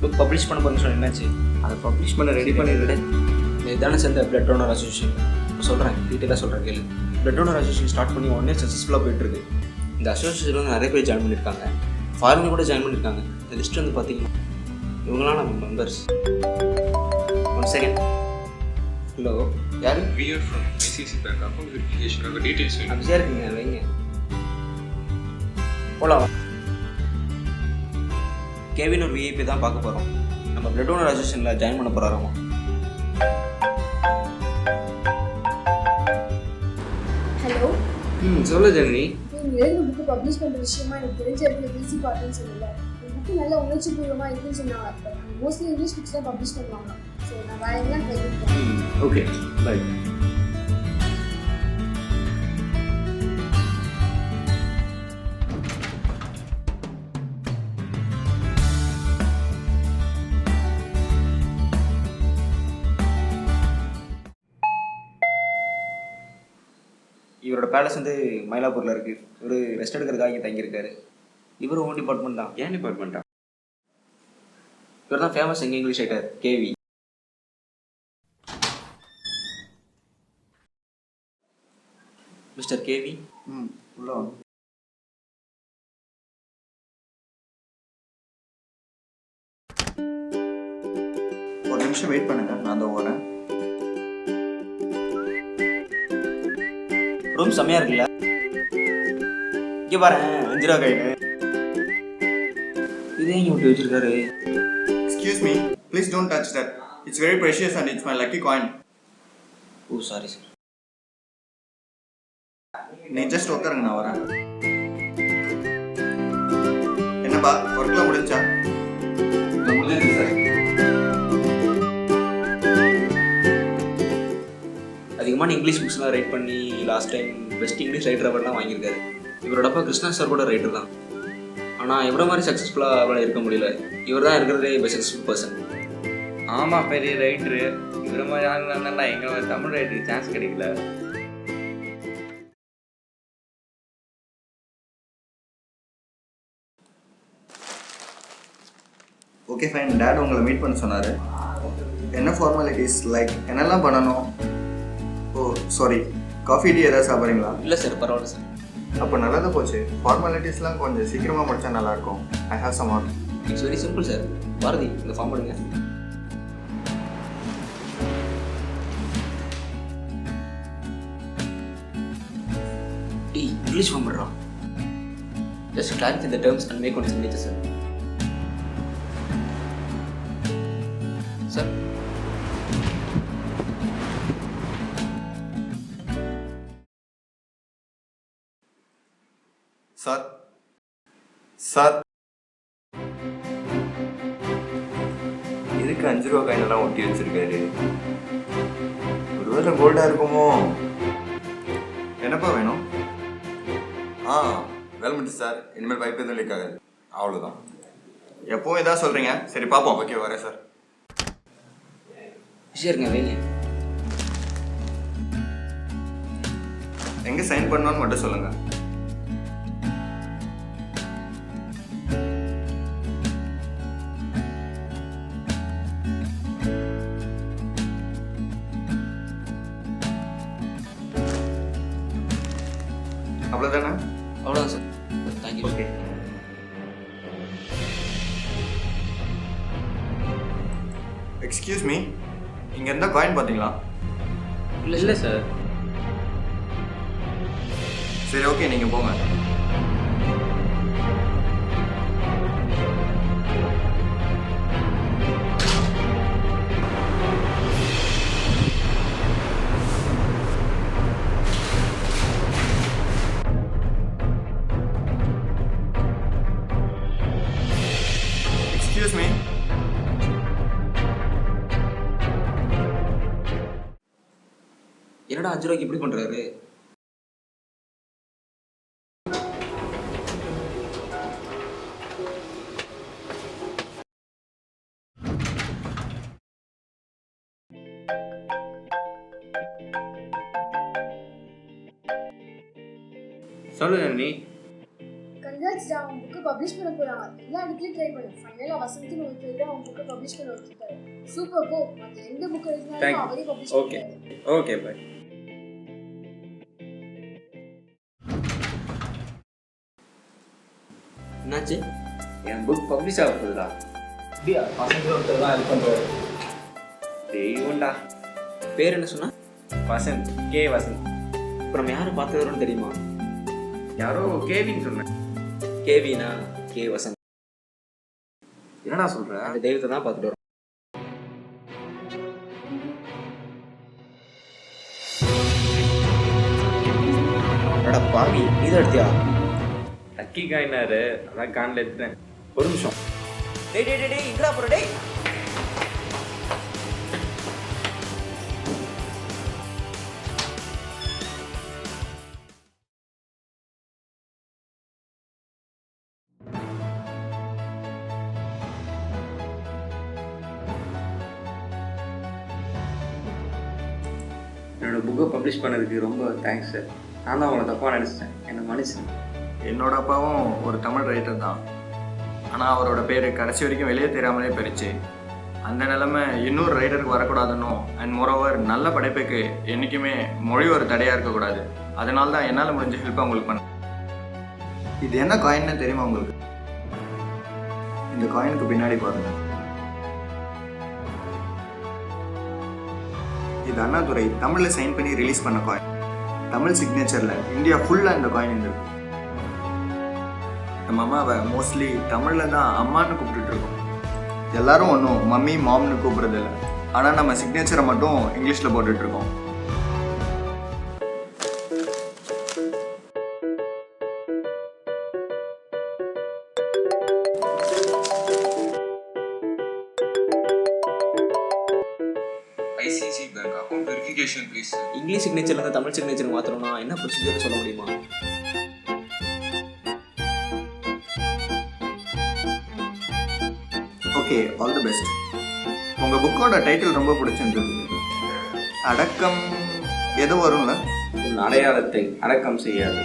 Book publish பண்ண போகிறேன்னு சொன்ன என்னாச்சு? அதை பப்ளிஷ் பண்ண ரெடி பண்ணிடுறே நீ தானே சேர்ந்த பிளட் டோனர் அசோசியேஷன் சொல்கிறேன் டீட்டெயிலாக சொல்கிறேன் கேளு. பிளட் டோனர் அசோசியேஷன் ஸ்டார்ட் பண்ணி இயர் சக்ஸஸ்ஃபுல்லாக போயிட்டுருக்கு இந்த அசோசியேஷனில் நிறைய பேர் ஜாயின் பண்ணியிருக்காங்க ஃபாரின் கூட ஜாயின் பண்ணியிருக்காங்க இந்த லிஸ்ட் வந்து பார்த்தீங்கன்னா இவங்களாம் நம்ம மெம்பர்ஸ் ஒன் செகண்ட் ஹலோ யார்? ICC Bank. Account verification of the details. வேணும். பிஸியாக இருக்கீங்க வைங்க. போகலாம் கேவின் ஒரு விஐபி தான் பார்க்க போகிறோம் நம்ம பிளட் டோனர் அசோசியேஷனில் ஜாயின் பண்ண போகிறாராமா ஹலோ ம் சொல்ல ஜனனி எழுதின புக்கு பப்ளிஷ் பண்ணுற விஷயமா எனக்கு தெரிஞ்ச இடத்துல ஈஸி பார்த்துன்னு சொல்லல. புக்கு நல்ல உணர்ச்சி பூர்வமாக இருக்குன்னு சொன்னாங்க. அப்போ மோஸ்ட்லி இங்கிலீஷ் புக்ஸ் தான் பப்ளிஷ் பண்ணுவாங்க. ஸோ நான் வேற எல்லாம் ட்ரை ஓகே பை இவரோட பேலஸ் வந்து மயிலாப்பூரில் இருக்குது இவர் ரெஸ்ட் எடுக்கிறதுக்காக இங்கே தங்கியிருக்காரு. இவர் ஓன் டிபார்ட்மெண்ட் தான். ஏன் டிபார்ட்மெண்ட்டா இவர் தான் ஃபேமஸ் எங்கள் English writer KV mister KV ம் உள்ள வாங்க. ஒரு நிமிஷம் வெயிட் பண்ணுங்க நான் தான் வரேன் ரூம் செம்மையாக இருக்குல்ல? இங்கே பாரு அஞ்சு ரூபா கையில் இதே இங்கே விட்டு வச்சிருக்காரு? Excuse me please don't touch that it's very precious and it's my lucky coin oh sorry sir நீ ஜஸ்ட் உட்காருங்க நான் வரேன். என்னப்பா ஒர்க்லாம் முடிஞ்சா? அதிகமான இங்கிலீஷ் புக்ஸ்லாம் ரைட் பண்ணி last time best English writer அவார்ட்லாம் வாங்கியிருக்காரு. இவரோட அப்பா கிருஷ்ணா சார் கூட ரைட்டர் தான். ஆனால் இவரை மாதிரி சக்ஸஸ்ஃபுல்லாக அவரால் இருக்க முடியல. இவர் தான் இருக்கிறதே பெஸ்ட் சக்ஸஸ்ஃபுல் பர்சன் ஆமாம் பெரிய ரைட்ரு இவர மாதிரி ஆளுங்க இருந்தாலும் தமிழ் ரைட்டருக்கு சான்ஸ் கிடைக்கல. ஓகே ஃபைன் டேட் உங்களை மீட் பண்ண சொன்னார். என்ன ஃபார்மாலிட்டிஸ் லைக் என்னெல்லாம் பண்ணணும்? சாரி காஃபி டீ ஏதாவது சாப்பிட்றீங்களா? இல்லை சார் பரவாயில்ல சார். அப்போ நல்லதாக போச்சு. ஃபார்மாலிட்டிஸ்லாம் கொஞ்சம் சீக்கிரமாக முடிச்சா நல்லாயிருக்கும். I have some work it's very simple sir Bharathi இந்த ஃபார்ம் எடுங்க. டி இங்கிலீஷ் ஃபார்ம் பண்ணுறான் just clarify the terms and make one signature sir sir sir sir எதுக்கு அஞ்சு ரூபா காயினெல்லாம் ஒட்டி வச்சிருக்காரு. ஒருவேளை கோல்டா இருக்குமோ? என்னப்பா வேணும்? ஆ வேல்மண்டி சார் இனிமேல் பைப் எதுவும் லீக் ஆகாது. அவ்வளோதான் எப்பவும் இதான் சொல்கிறீங்க சரி பார்ப்போம் ஓகே வரேன் சார் இருங்க வைங்க. எங்கே சைன் பண்ணணும்னு மட்டும் சொல்லுங்கள் அவ்வளோதானே அவ்வளோதான் sir thank you okay excuse me இங்கே இருந்தால் காயின் பார்த்தீங்களா? இல்லை இல்லை சார் சரி ஓகே நீங்கள் போங்க. என்னடா அஞ்சு ரூபாய்க்கு இப்படி பண்ணுறாரு சொல்லு கங்க்ராட்ஸ் டா உன் புக்கு பப்ளிஷ் பண்ண போறாங்க. எல்லா இடத்துலயும் ட்ரை பண்ணு. ஃபைனலா வசந்த்னு ஒரு பேர் உன் புக்கை பப்ளிஷ் பண்ண வச்சிருக்காரு. சூப்பர் போ. மத்த எந்த புக் எழுதினாலும். அவரே பப்ளிஷ். பண்ணுவாரு ஓகே பாய் என்னாச்சு? என் புக் பப்ளிஷ் ஆக போகுதுடா அப்படியா? பசங்க ஒருத்தர் தான் ஹெல்ப் பண்ணுறாரு தெய்வம்டா. பேர் என்ன சொன்னா? வசந்த். கே. வசந்த். இப்போ நம்ம யாரை பார்த்து வரோம்னு தெரியுமா? யாரோ கேவின்னு சொன்னேன். கேவினா? கே. வசந்த். என்னடா சொல்ற? அந்த தெய்வத்தை தான் பார்த்துட்டு வரோம். பாவி தான் எடுத்தியா? லக்கி காயினாரு அதான் கான்ல எடுத்துட்டேன். ஒரு நிமிஷம். டேய் டேய், டேய் இங்கடா போற டேய். என்னோட புக்கை பப்ளிஷ் பண்ணதுக்கு ரொம்ப தேங்க்ஸ் சார் நான் தான் உங்களை தப்பாக நினச்சிட்டேன். என்னை மன்னிச்சிட்டேன் என்னோட அப்பாவும் ஒரு தமிழ் ரைட்டர் தான். ஆனால் அவரோட பேர் கடைசி வரைக்கும் வெளியே தெரியாமலே போயிடுச்சு அந்த நிலைமை இன்னொரு ரைடருக்கு வரக்கூடாதுன்னு அண்ட் மோரோவர் நல்ல படைப்புக்கு என்றைக்குமே மொழி ஒரு தடையாக இருக்கக்கூடாது. அதனால தான் என்னால் முடிஞ்ச ஹெல்ப் உங்களுக்கு பண்ண இது என்ன காயின்னு தெரியுமா உங்களுக்கு? இந்த காயினுக்கு பின்னாடி பாருங்க. இது அண்ணாதுரை தமிழில் சைன் பண்ணி ரிலீஸ் பண்ண காயின் தமிழ் சிக்னேச்சரில் இந்தியா ஃபுல்லாக இந்த காயின் இருந்திருக்கு. நம்ம அம்மாவை மோஸ்ட்லி தமிழில் தான் அம்மான்னு கூப்பிட்டுட்டு இருக்கோம். எல்லாரும் ஒன்றும் மம்மி மாம்னு கூப்பிடுறது இல்லை ஆனால் நம்ம சிக்னேச்சரை மட்டும் இங்கிலீஷில் போட்டுட்டு இருக்கோம். ICC bank account verification please English சிக்னேச்சர்லேருந்து Tamil signature மாற்றணும்னா என்ன ப்ரொசீஜர் சொல்ல முடியுமா? ஓகே ஆல் தி பெஸ்ட் உங்கள் புக்கோட டைட்டில் ரொம்ப பிடிச்சிருந்தது அடக்கம் எது வரும்ல? உன் அடையாளத்தை அடக்கம் செய்யாது.